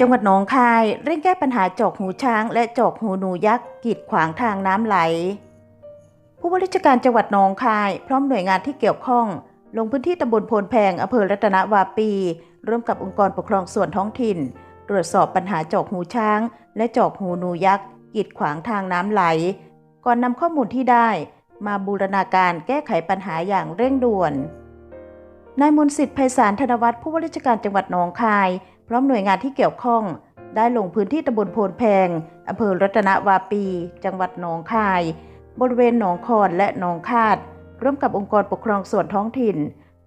จังหวัดหนองคายเร่งแก้ปัญหาจอกหูช้าง และจอกหูหนูยักษ์กีดขวางทางน้ำไหล ผู้ว่าราชการจังหวัดหนองคาย พร้อมหน่วยงานที่เกี่ยวข้อง ลงพื้นที่ตำบลโพนแพงอำเภอรัตนวาปี ร่วมกับองค์กรปกครองส่วนท้องถิ่น ตรวจสอบปัญหาจอกหูช้าง และจอกหูหนูยักษ์กีดขวางทางน้ำไหล ก่อนนำข้อมูลที่ได้ มาบูรณาการแก้ไขปัญหาอย่างเร่งด่วน นายมนสิทธิ์ไพศาลธนวัฒน์ผู้ว่าราชการจังหวัดหนองคาย พร้อมหน่วยงานที่เกี่ยวข้อง ได้ลงพื้นที่ตำบลโพนแพงอำเภอรัตนวาปี จังหวัดหนองคาย บริเวณหนองคอนและหนองคาด ร่วมกับองค์กรปกครองส่วนท้องถิ่น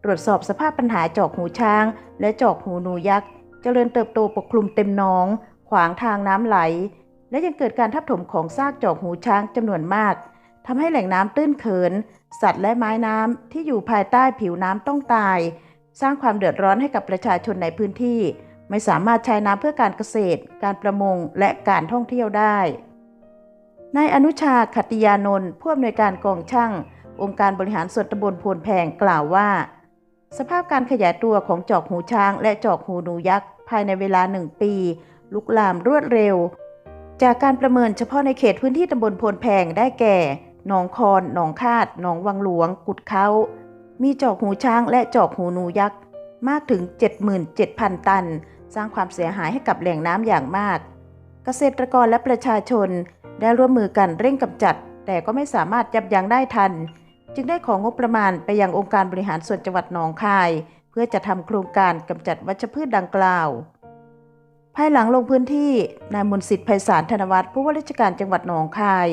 ตรวจสอบสภาพปัญหาจอกหูช้าง และจอกหูหนูยักษ์ เจริญเติบโตปกคลุมเต็มหนอง ขวางทางน้ำไหล และยังเกิดการทับถมของซากจอกหูช้างจำนวนมากทำให้แหล่งน้ำตื้นเขิน สัตว์และไม้น้ำที่อยู่ภายใต้ผิวน้ำต้องตาย สร้างความเดือดร้อนให้กับประชาชนในพื้นที่ ไม่สามารถใช้น้ำเพื่อการเกษตร การประมง และการท่องเที่ยวได้นายอนุชาขติยานนท์ผู้อำนวยการกองช่าง องค์การบริหารส่วนตำบลโพนแพงกล่าวว่า สภาพการขยายตัวของจอกหูช้าง และจอกหูหนูยักษ์ ภายในเวลาหนึ่งปี ลุกลามรวดเร็ว จากการประเมินเฉพาะในเขตพื้นที่ตำบลโพนแพงได้แก่ หนองคอนหนองคาดหนองวังหลวง กุดเขามีจอกหูช้างและจอกหูหนูยักษ์มากถึง 77,000 ตัน สร้างความเสียหายให้กับแหล่งน้ำอย่างมาก เกษตรกรและประชาชนได้ร่วมมือกันเร่งกำจัด แต่ก็ไม่สามารถยับยั้งได้ทัน จึงได้ของงบประมาณไปยังองค์การบริหารส่วนจังหวัดหนองคาย เพื่อจะทำโครงการกำจัดวัชพืชดังกล่าว ภายหลังลงพื้นที่นายมนสิทธิ์ไพศาลธนวัฒน์ผู้ว่าราชการจังหวัดหนองคาย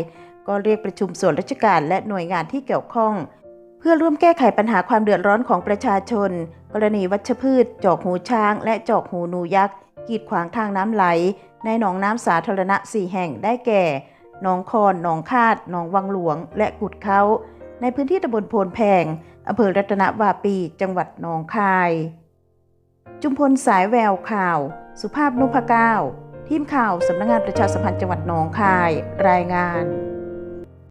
ก็เรียกประชุมส่วนราชการและหน่วยงานที่เกี่ยวข้อง เพื่อร่วมแก้ไขปัญหาความเดือดร้อนของประชาชน กรณีวัชพืช จอกหูช้าง และจอกหูหนูยักษ์กีดขวางทางน้ำไหล ในหนองน้ำสาธารณะ4แห่งได้แก่หนองคอนหนองคาดหนองวังหลวง และกุดเขาในพื้นที่ตำบลโพนแพงอำเภอรัตนวาปี จังหวัดหนองคาย จุมพลสายแววข่าว สุภาพนุพก้าวทีมข่าวสำนักงงานประชาสัมพันธ์จังหวัดหนองคาย รายงาน